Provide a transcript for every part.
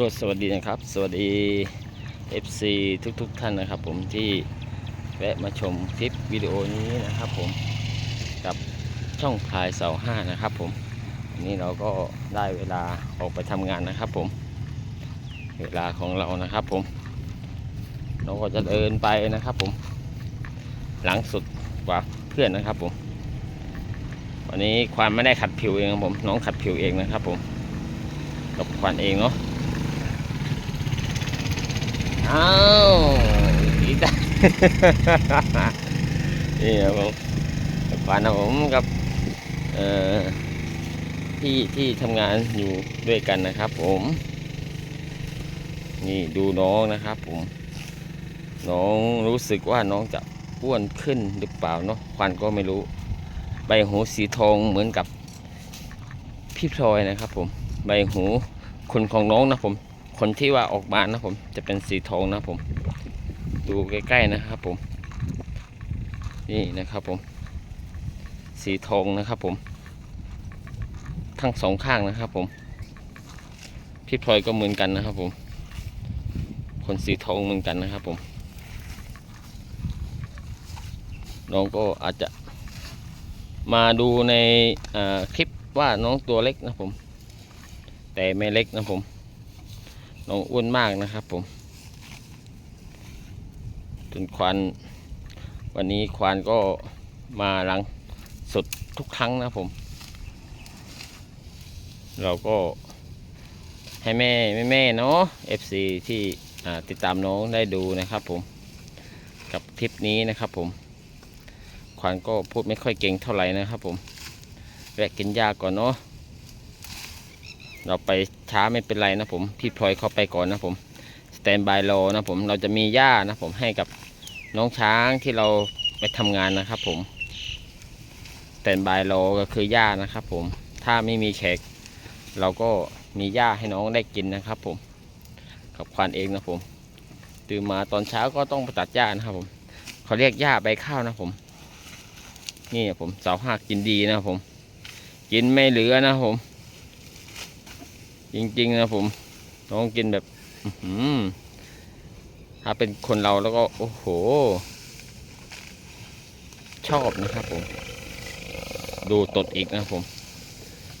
ก็สวัสดีนะครับ สวัสดี FC ทุกๆทท่านนะครับ ผมที่แวะมาชมคลิปวิดีโอนี้นะครับ ผมกับช่องพายเสาห้านะครับ ผมวันนี้เราก็ได้เวลาออกไปทำงานนะครับ ผม เวลาของเรานะครับ ผม เราก็จะเดินไปนะครับ ผม หลังสุดกว่าเพื่อนนะครับ ผม วันนี้ความไม่ได้ขัดผิวเองครับผมน้องขัดผิวเองนะครับ ผมกับควันเองเนาะ อ้าวอีกแล้วนี่ครับผมควันนะผมกับเอ่อพี่ที่ทำงานอยู่ด้วยกันนะครับ ผม นี่ดูน้องนะครับ ผม น้องรู้สึกว่าน้องจะอ้วนขึ้นหรือเปล่าเนาะควันก็ไม่รู้ ใบหูสีทองเหมือนกับพี่พลอยนะครับ ผม ใบหูคนของน้องนะผม คนที่ว่าออกมานนะผม จะเป็นสีทองนะผม ดูใกล้ๆนะครับผม นี่นะครับผม สีทองนะครับผม ทั้งสองข้างนะครับผมพี่พลอยก็เหมือนกันนะครับผมคนสีทองเหมือนกันนะครับผม น้องก็อาจจะมาดูในคลิปว่าน้องตัวเล็กนะผม แต่ไม่เล็กนะผม น้องอ้วนมากนะครับผมจนควานวันนี้ควานก็มาลังสุดทุกครั้งนะผม เราก็ให้แม่แม่แม่เนาะ FC ที่อ่ติดตามน้องได้ดูนะครับผม กับคลิปนี้นะครับผม ควานก็พูดไม่ค่อยเก่งเท่าไหร่นะครับผมแวะกินยาก่อนเนาะ เราไปช้าไม่เป็นไรนะผม พี่พลอยเข้าไปก่อนนะผมสแตนบายรอนะผมเราจะมีหญ้านะผมให้กับน้องช้างที่เราไปทำงานนะครับ ผมสแตนบายรอก็คือหญ้านะครับ ผมถ้าไม่มีแขก เราก็มีหญ้าให้น้องได้กินนะครับ ผม กับควานเองนะผมตื่นมาตอนเช้าก็ต้องไปตัดหญ้านะครับ ผมเขาเรียกหญ้าใบข้าวนะผม นี่ผมเสาหักกินดีนะผม กินไม่เหลือนะผม จริงๆนะผมน้องกินแบบถ้าเป็นคนเราแล้วก็ โอ้โห ชอบนะครับผม ดูตดอีกนะผม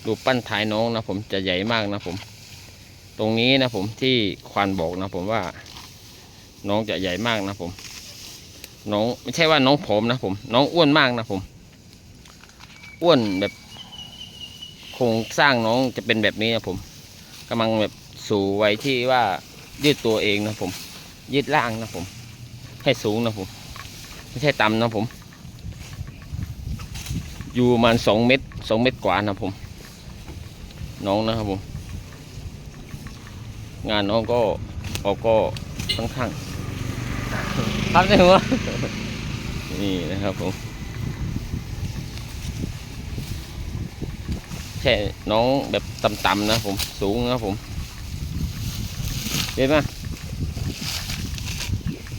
ดูปั้นท้ายน้องนะผมจะใหญ่มากนะผม ตรงนี้นะผมที่ควานบอกนะผมว่า น้องจะใหญ่มากนะผม น้องไม่ใช่ว่าน้องผมนะผม น้องอ้วนมากนะผม อ้วนแบบโครงสร้างน้องจะเป็นแบบนี้นะผม กำลังแบบสู่ไว้ที่ว่ายืดตัวเองนะผม ยืดล่างนะผม ให้สูงนะผม ไม่ใช่ต่ำนะผม อยู่ประมาณสองเมตรสองเมตรกว่านะผม น้องนะครับผม งานน้องก็ออกก็ค่อนข้างพักได้หัวนี่นะครับผม แค่น้องแบบต่ำๆนะผมสูงนะผมเด็ดมา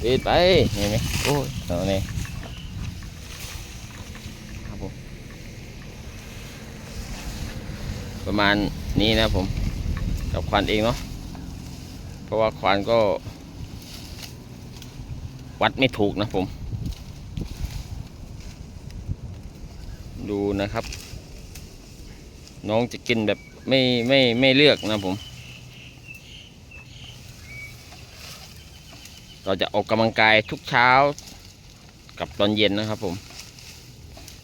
เด็ดไปเห็นไหมโอ้ยเอาเนี่ยครับผมประมาณนี้นะผม กับควานเองเนาะเพราะว่าควานก็ วัดไม่ถูกนะผม ดูนะครับ น้องจะกินแบบไม่ไม่ไม่เลือกนะผม เราจะออกกำลังกายทุกเช้ากับตอนเย็นนะครับ ผม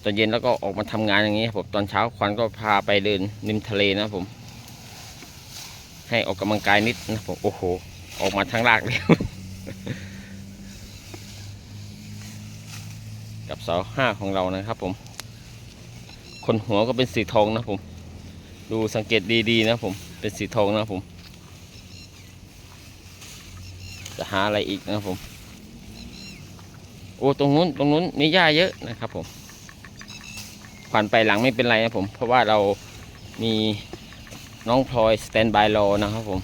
ตอนเย็นแล้วก็ออกมาทำงานอย่างนี้ครับผมตอนเช้าควันก็พาไปเดินริมทะเลนะผม ให้ออกกำลังกายนิดนะผมโอ้โห ออกมาทั้งรากเลยกับเสาห้าของเรานะครับผม คนหัวก็เป็นสีทองนะผม ดูสังเกตดีๆนะผม เป็นสีทองนะผม จะหาอะไรอีกนะผม โอ้ตรงนู้นตรงนู้นมีหญ้าเยอะนะครับผมผ่านไปหลังไม่เป็นไรนะผม เพราะว่าเรามีน้องพลอยสแตนบายรอนะครับผม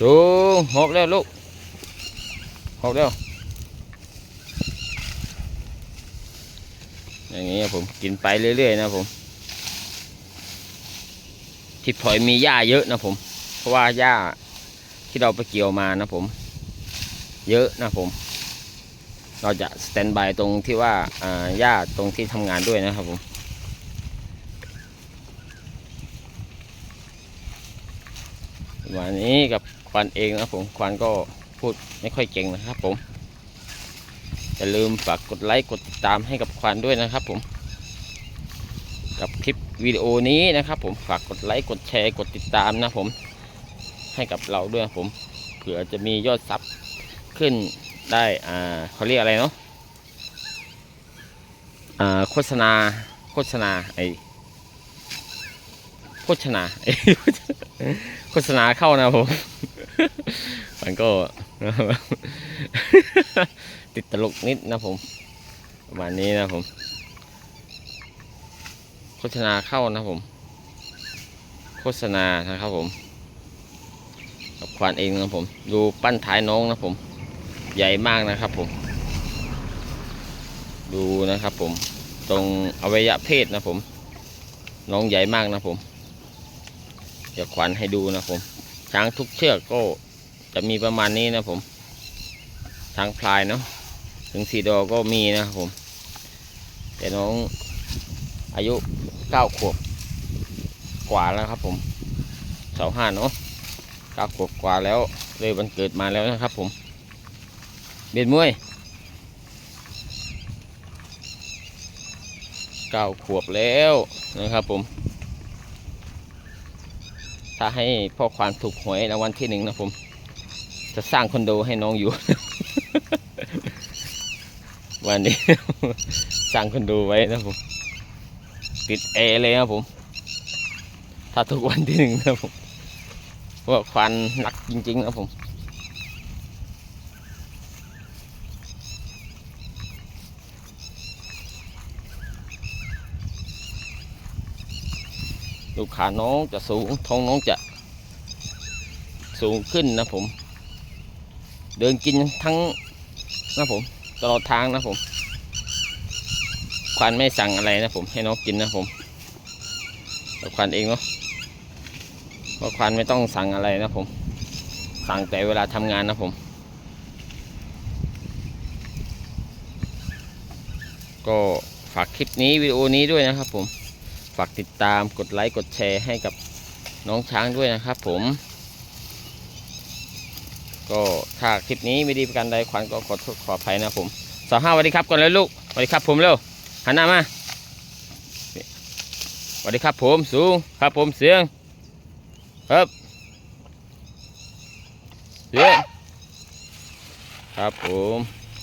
สูงหกแล้วลูกหกแล้ว อย่างนี้ครับผมกินไปเรื่อยๆนะผมทิศพลอยมีหญ้าเยอะนะผม เพราะว่าหญ้าที่เราไปเกี่ยวมานะผม เยอะนะผม เราจะสแตนบายตรงที่ว่าอ่าหญ้าตรงที่ทำงานด้วยนะครับผมวันนี้กับควันเองนะผมควันก็พูดไม่ค่อยเก่งนะครับผม อย่าลืมฝากกดไลค์กดติดตามให้กับควันด้วยนะครับ ผม กับคลิปวิดีโอนี้นะครับ ผมฝากกดไลค์กดแชร์กดติดตามนะผมให้กับเราด้วยผมเผื่อจะมียอดซับขึ้นได้อ่าเขาเรียกอะไรเนาะอ่าโฆษณาโฆษณาไอโฆษณาโฆษณาเข้านะผม มันก็ ติดตลกนิดนะผมประมาณนี้นะผม โฆษณาเข้านะผม โฆษณานะครับผมกับควานเองนะผม ดูปั้นท้ายน้องนะผม ใหญ่มากนะครับผม ดูนะครับผม ตรงอวัยวะเพศนะผม น้องใหญ่มากนะผม เดี๋ยวควานให้ดูนะผม ช้างทุกเชือกก็ จะมีประมาณนี้นะผมช้างพลายเนาะถึงสีดอก็มีนะผม แต่น้องอายุเก้าขวบกว่าแล้วครับ ผมเสาห้าเนาะเก้าขวบกว่าแล้ว เลยวันเกิดมาแล้วนะครับ ผม เบียดมวยเก้าขวบแล้วนะครับผมถ้าให้พ่อควานถูกหวยรางวัลที่หนึ่งนะผม จะสร้างคอนโดให้น้องอยู่ วันนี้ สร้างคอนโดไว้นะผม ติดแอร์เลยนะผม ถ้าทุกวันที่หนึ่งนะผมเพราะว่าควันหนักจริงๆนะผมลูกขาน้องจะสูงท้องน้องจะสูงขึ้นนะผม เดินกินทั้งนะผมตลอดทางนะผมควานไม่สั่งอะไรนะผมให้น้องกินนะผมแต่ควานเองเนาะเพราะควานไม่ต้องสั่งอะไรนะผม สั่งแต่เวลาทำงานนะผม ก็ฝากคลิปนี้วิดีโอนี้ด้วยนะครับผมฝากติดตามกดไลค์กดแชร์ให้กับน้องช้างด้วยนะครับผม ก็ถ้าคลิปนี้ไม่ดีประการใดขวัญก็ขอโทษขออภัยนะผมสาวห้าสวัสดีครับก่อนเลยลูกสวัสดีครับผมเร็วหันหน้ามาสวัสดีครับผมสูงครับผมเสียงครับเสียงครับผม